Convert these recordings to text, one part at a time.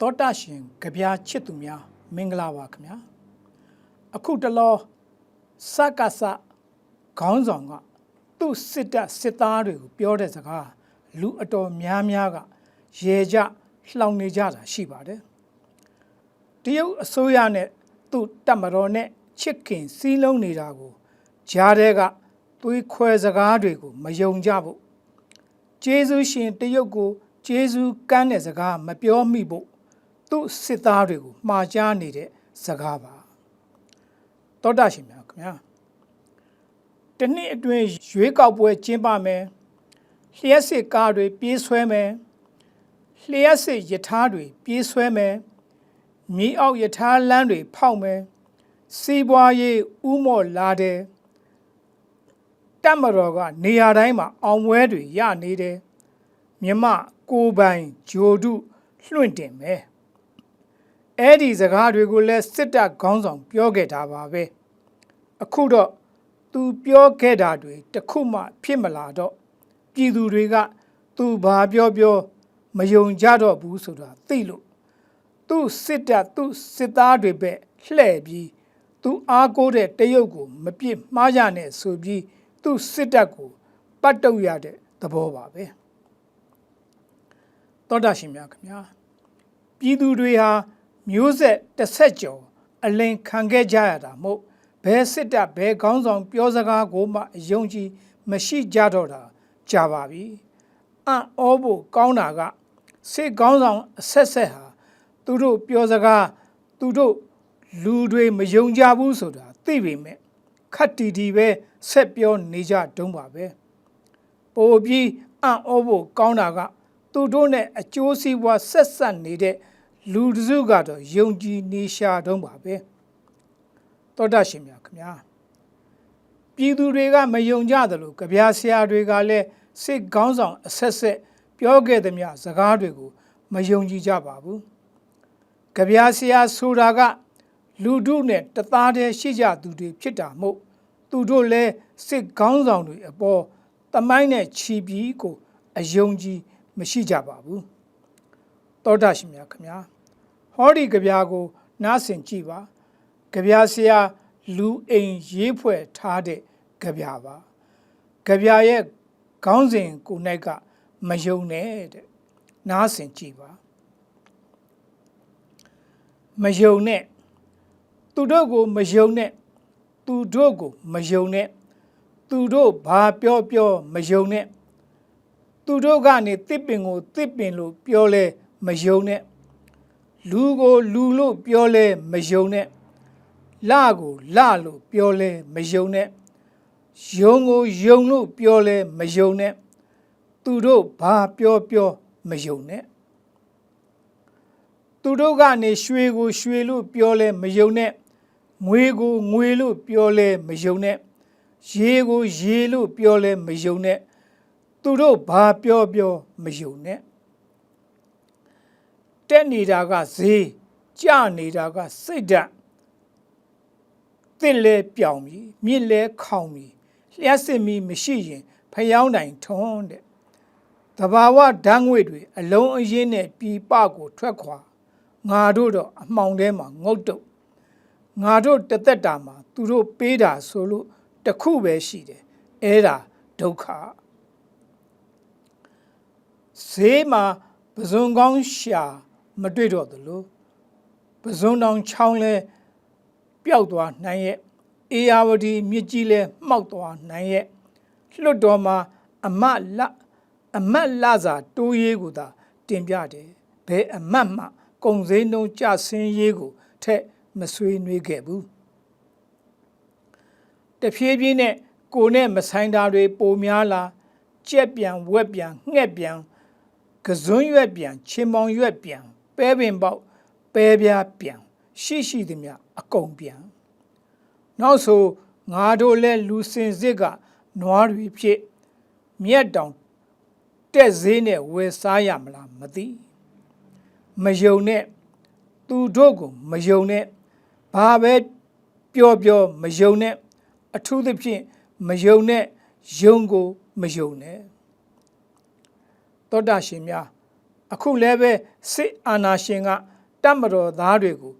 တောတာရှင်ကြပြာချစ်သူများမင်္ဂလာပါခင်ဗျာအခုတလောစကစခေါင်းဆောင်ကသူ့စစ်တပ်စစ်သားတွေကိုပြောတဲ့စကားလူအတော်များများကရေကြလှောင်နေကြတာရှိပါတယ်တရုတ်အစိုးရနဲ့သူ့တပ်မတော်နဲ့ချစ်ခင်စီးလုံးနေတာကိုကြားတဲ့ကသွေးခွဲစကားတွေကိုမယုံကြဘူးကျေးဇူးရှင်တရုတ်ကိုကျေးဇူးကမ်းတဲ့စကားမပြောမိဖို့ သူ့စစ်သားတွေကိုမှားကြားနေတဲ့စကားပါတောတာရှင်များခင်ဗျာတနှစ်အတွင်းရွေးကောက်ပွဲကျင်းပမယ်လျှက်စစ်ကားတွေပြေးဆွဲမယ်လျှက်စစ်ယထာတွေပြေးဆွဲမယ်မြေအောက်ယထာလမ်းတွေဖောက်မယ်စီးပွားရေးဥမော့လာတယ်တက်မတော်ကနေရာတိုင်းမှာအောင်ပွဲတွေရနေတယ်မြမကိုပိုင်ဂျိုဒုလွှင့်တင်မယ် အဲ့ဒီစကားတွေကိုလည်းစစ်တပ်ခေါင်းဆောင်ပြောခဲ့တာပါပဲအခုတော့သူပြောခဲ့တာတွေတခုမှဖြစ်မလာတော့ပြည်သူတွေက သူဘာပြောပြောမယုံကြတော့ဘူးဆိုတာသိလို့သူစစ်တပ်သူစစ်သားတွေပဲလှဲ့ပြီးသူအားကိုးတဲ့တရုတ်ကို မပြစ်မှားရနဲ့ဆိုပြီးသူစစ်တပ်ကိုပတ်တုတ်ရတဲ့သဘောပါပဲတောတာရှင်များခင်ဗျာပြည်သူတွေဟာ မျိုးဆက်တစ်ဆက်ကျော်အလင်ခံခဲ့ကြရတာမို့ဘဲစစ်တပ်ဘဲခေါင်းဆောင်ပြောစကားကိုမှအယုံကြည်မရှိကြတော့တာကြာပါပြီအံ့ဩဖို့ကောင်းတာကစစ်ခေါင်းဆောင်အဆက်ဆက်ဟာသူတို့ပြောစကားသူတို့လူတွေမယုံကြဘူးဆိုတာသိပေမဲ့ခတ်တီတီပဲဆက်ပြောနေကြတုံးပါပဲပိုပြီးအံ့ဩဖို့ကောင်းတာကသူတို့နဲ့အကျိုးစီးပွားဆက်ဆက်နေတဲ့ လူတစုကတော့ယုံကြည်နေရှာတုံးပါပဲတောတရှင်များခင်ဗျာပြည်သူတွေကမယုံကြသလိုကြပြာဆရာတွေကလည်းစစ်ကောင်းဆောင်အဆက်ဆက်ပြောခဲ့သည်များစကားတွေကိုမယုံကြည်ကြပါဘူးကြပြာဆရာဆိုတာကလူတို့နဲ့တသားတည်းရှိကြသူတွေဖြစ်တာမို့သူတို့လည်းစစ်ကောင်းဆောင်တွေအပေါ်တမိုင်းနဲ့ချီပြီးကိုအယုံကြည်မရှိကြပါဘူး တောတာရှင်များခင်ဗျာဟောဒီကြပြာကို နားဆင်ကြည့်ပါကြပြာဆရာလူအိမ်ရေးဖွဲ့ထားတဲ့ကြပြာပါကြပြာရဲ့ခေါင်းစဉ်ကို၌ကမယုံနဲ့တဲ့နားဆင်ကြည့်ပါမယုံနဲ့သူတို့ကိုမယုံနဲ့သူတို့ကိုမယုံနဲ့သူတို့ဘာပြောပြောမယုံနဲ့သူတို့ကနေတစ်ပင်ကိုတစ်ပင်လို့ပြောလဲ မယုံနဲ့လူကိုလူလို့ပြောလဲမယုံနဲ့လကိုလလို့ပြောလဲမယုံနဲ့ယုံကိုယုံလို့ပြောလဲမယုံနဲ့သူတို့ဘာပြောပြောမယုံနဲ့သူတို့ကနေရွှေကိုရွှေလို့ပြောလဲမယုံနဲ့ငွေကိုငွေလို့ပြောလဲမယုံနဲ့ရေကိုရေလို့ပြောလဲမယုံနဲ့သူတို့ဘာပြောပြောမယုံနဲ့ တက်နေတာကဈေးကြနေတာကစိတ်ဓာတ်တစ်လဲပြောင်ပြီမြစ်လဲခေါင်ပြီလျှက်စစ်မီမရှိရင်ဖျောင်းတိုင်ထွန်းတဲ့တဘာဝဓာတ်ငွေတွေအလုံးအရင်းနဲ့ပြည်ပကိုထွက်ခွာငါတို့တော့အမှောင်ထဲမှာငုတ်တုတ်ငါတို့တသက်တာမှာသူတို့ပေးတာဆိုလို့တခုပဲရှိတယ်အဲ့ဒါဒုက္ခဈေးမှာပဇွန်ကောင်းရှာ မတွေ့တော့သလိုပဇွန်တောင်ချောင်းလဲပျောက်သွားနိုင်ရဲ့အေယာဝတီမြစ်ကြီးလဲမှောက်သွားနိုင်ရဲ့လွတ်တော်မှာအမတ်လအမတ်လစာတိုးရေးကိုသာတင်ပြတယ်ဘယ်အမတ်မှကုံစင်းနှုံးကြဆင်းရေးကိုထက်မဆွေးနွေးခဲ့ဘူးတဖြည်းဖြည်းနဲ့ကိုနဲ့မဆိုင်တာတွေပိုများလာကြက်ပြန်ဝက်ပြန်ငှက်ပြန်ကစွန်းရွက်ပြန်ချင်းမောင်ရွက်ပြန် ပဲပင်ပေါက်ပဲပြားပြန်ရှိရှိသည်မြအကုန်ပြန်နောက်ဆိုငါတို့လဲလူစင်စစ်ကနွားတွေဖြစ်မြက်တောင်တက်ဈေးနဲ့ဝယ်စားရမလားမသိမယုံနဲ့သူတို့ကိုမယုံနဲ့ဘာပဲပြောပြောမယုံနဲ့အထူးသဖြင့်မယုံနဲ့ယုံကိုမယုံနဲ့တောတာရှင်များ အခုလည်းပဲစစ်အာဏာရှင်ကတတ်မတော်သားတွေကို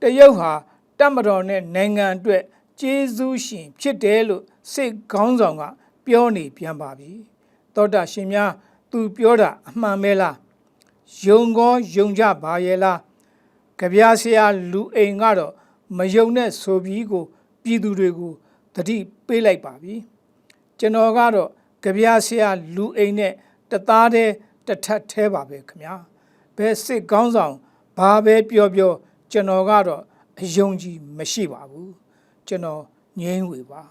တရုတ်ဟာတတ်မတော်နဲ့နိုင်ငံအတွက်ကျေးဇူးရှင်ဖြစ်တယ်လို့စစ်ခေါင်းဆောင်ကပြောနေပြန်ပါပြီသောတာရှင်များသူပြောတာအမှန်ပဲလားယုံကောယုံကြပါရဲ့လားကြပြားဆရာလူအိမ်ကတော့မယုံတဲ့ဆိုပြီးကို ပြည်သူတွေကိုတတိပေးလိုက်ပါပြီကျွန်တော်ကတော့ကြပြားဆရာလူအိမ်နဲ့တသားတည်း တစ်ထပ်သေးပါပဲခင်ဗျာဘယ်စစ်ကောင်းဆောင်ဘာပဲပြောပြောကျွန်တော်ကတော့အယုံကြည်မရှိပါဘူးကျွန်တော်ငြင်းဝေပါ